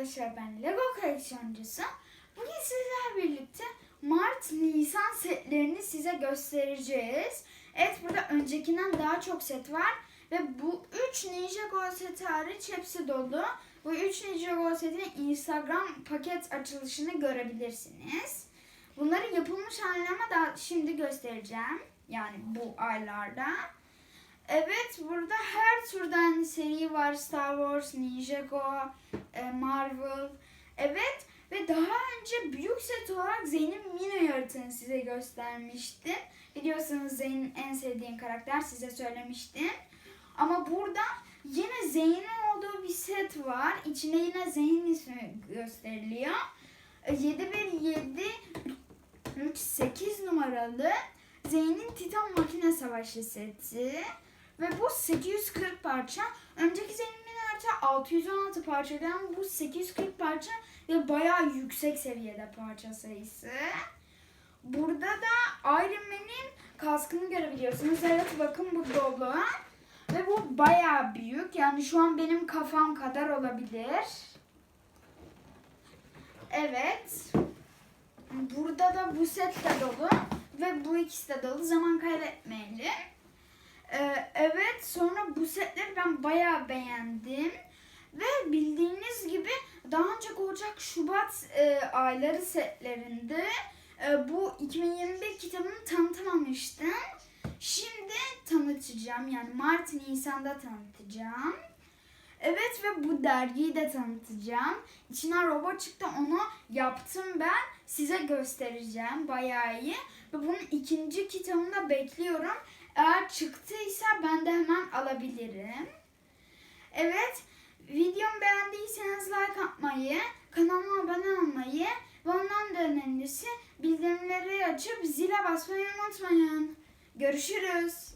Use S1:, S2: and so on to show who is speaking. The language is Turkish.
S1: arkadaşlar ben Lego koleksiyoncusu. Bugün sizlerle birlikte Mart Nisan setlerini size göstereceğiz. Evet burada öncekinden daha çok set var. Ve bu 3 Ninjago seti hariç hepsi dolu. Bu 3 Ninjago setin Instagram paket açılışını görebilirsiniz. Bunların yapılmış halini ama daha şimdi göstereceğim. Yani bu aylarda. Evet burada her türden seri var. Star Wars, Ninjago, e, Marvel. Evet ve daha önce büyük set olarak Zeyn'in Mini yaratığını size göstermiştim. Biliyorsunuz Zeyn'in en sevdiğim karakter size söylemiştim. Ama burada yine Zeyn'in olduğu bir set var. İçinde yine Zeyn'in ismi gösteriliyor. E, 717 8 numaralı Zeyn'in Titan Makine Savaşı seti. Ve bu 840 parça. Önceki Zeyn'in parça 616 parçadan bu 840 parça ve bayağı yüksek seviyede parça sayısı. Burada da Iron Man'in kaskını görebiliyorsunuz. Evet bakın bu dolu. Ve bu bayağı büyük. Yani şu an benim kafam kadar olabilir. Evet. Burada da bu set de dolu. Ve bu ikisi de dolu. Zaman kaybetmeyelim. Ee, evet sonra bu setleri ben bayağı beğendim. Ve bildiğiniz gibi daha önce Ocak Şubat e, ayları setlerinde e, bu 2021 kitabını tanıtamamıştım. Şimdi tanıtacağım yani Mart Nisan'da tanıtacağım. Evet ve bu dergiyi de tanıtacağım. İçinden robot çıktı onu yaptım ben. Size göstereceğim bayağı iyi. Ve bunun ikinci kitabını da bekliyorum. Eğer çıktıysa ben de hemen alabilirim. Evet videomu beğendiyseniz like atmayı, kanalıma abone olmayı ve ondan da önemlisi bildirimleri açıp zile basmayı unutmayın. Görüşürüz.